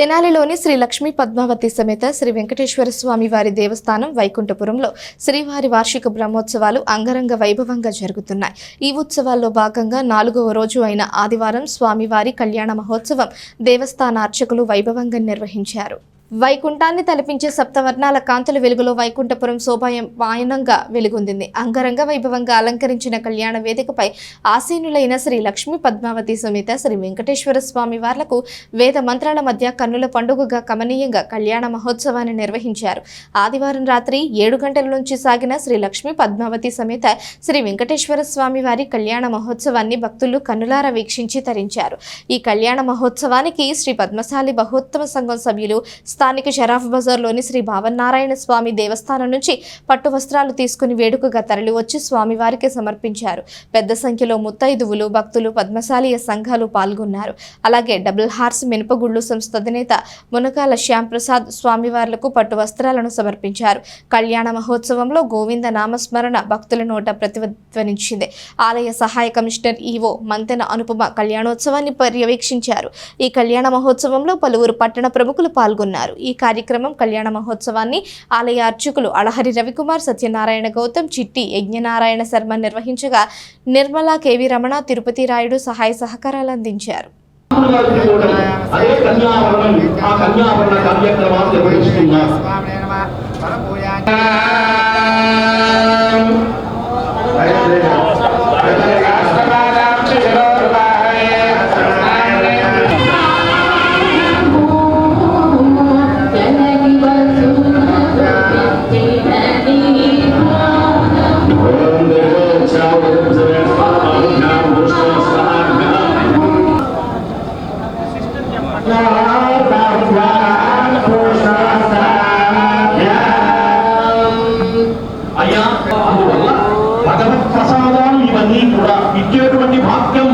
తెనాలిలోని శ్రీ లక్ష్మీ పద్మావతి సమేత శ్రీ వెంకటేశ్వర స్వామి వారి దేవస్థానం వైకుంఠపురంలో శ్రీవారి వార్షిక బ్రహ్మోత్సవాలు అంగరంగ వైభవంగా జరుగుతున్నాయి. ఈ ఉత్సవాల్లో భాగంగా నాలుగవ రోజు అయిన ఆదివారం స్వామివారి కళ్యాణ మహోత్సవం దేవస్థాన అర్చకులు వైభవంగా నిర్వహించారు. వైకుంఠాన్ని తలపించే సప్తవర్ణాల కాంతుల వెలుగులో వైకుంఠపురం శోభాయం వాయనంగా వెలుగొందింది. అంగరంగ వైభవంగా అలంకరించిన కళ్యాణ వేదికపై ఆసీనులైన శ్రీ లక్ష్మీ పద్మావతి సమేత శ్రీ వెంకటేశ్వర స్వామి వార్లకు వేద మంత్రాల మధ్య కన్నుల పండుగగా కమనీయంగా కళ్యాణ మహోత్సవాన్ని నిర్వహించారు. ఆదివారం రాత్రి ఏడు గంటల నుంచి సాగిన శ్రీ లక్ష్మీ పద్మావతి సమేత శ్రీ వెంకటేశ్వర స్వామి వారి కళ్యాణ మహోత్సవాన్ని భక్తులు కన్నులారా వీక్షించి తరించారు. ఈ కళ్యాణ మహోత్సవానికి శ్రీ పద్మశాలి బహోత్తమ సంఘం సభ్యులు స్థానిక షరాఫ్ బజార్లోని శ్రీ భావనారాయణ స్వామి దేవస్థానం నుంచి పట్టు వస్త్రాలు తీసుకుని వేడుకగా తరలివచ్చి స్వామివారికి సమర్పించారు. పెద్ద సంఖ్యలో ముత్తైదువులు భక్తులు పద్మశాలీయ సంఘాలు పాల్గొన్నారు. అలాగే డబుల్ హార్స్ మినపగుళ్ళు సంస్థ అధినేత మునకాల శ్యాంప్రసాద్ స్వామివార్లకు పట్టు వస్త్రాలను సమర్పించారు. కళ్యాణ మహోత్సవంలో గోవింద నామస్మరణ భక్తుల నోట ప్రతిధ్వనించింది. ఆలయ సహాయ కమిషనర్ ఈవో మంతెన అనుపమ కళ్యాణోత్సవాన్ని పర్యవేక్షించారు. ఈ కళ్యాణ మహోత్సవంలో పలువురు పట్టణ ప్రముఖులు పాల్గొన్నారు. ఈ కార్యక్రమం కళ్యాణ మహోత్సవాన్ని ఆలయ అర్చకులు అళహరి రవికుమార్ సత్యనారాయణ గౌతమ్ చిట్టి యజ్ఞనారాయణ శర్మ నిర్వహించగా నిర్మలా కేవి రమణ తిరుపతి రాయుడు సహాయ సహకారాలు అందించారు. అదే కన్యావరణం ఆ కన్యావరణ కార్యక్రమాలు నిర్వహిస్తున్నాం అయ్యా అందువల్ల భగవత్ ప్రసాదాలు ఇవన్నీ కూడా ఇచ్చేటువంటి భాగ్యం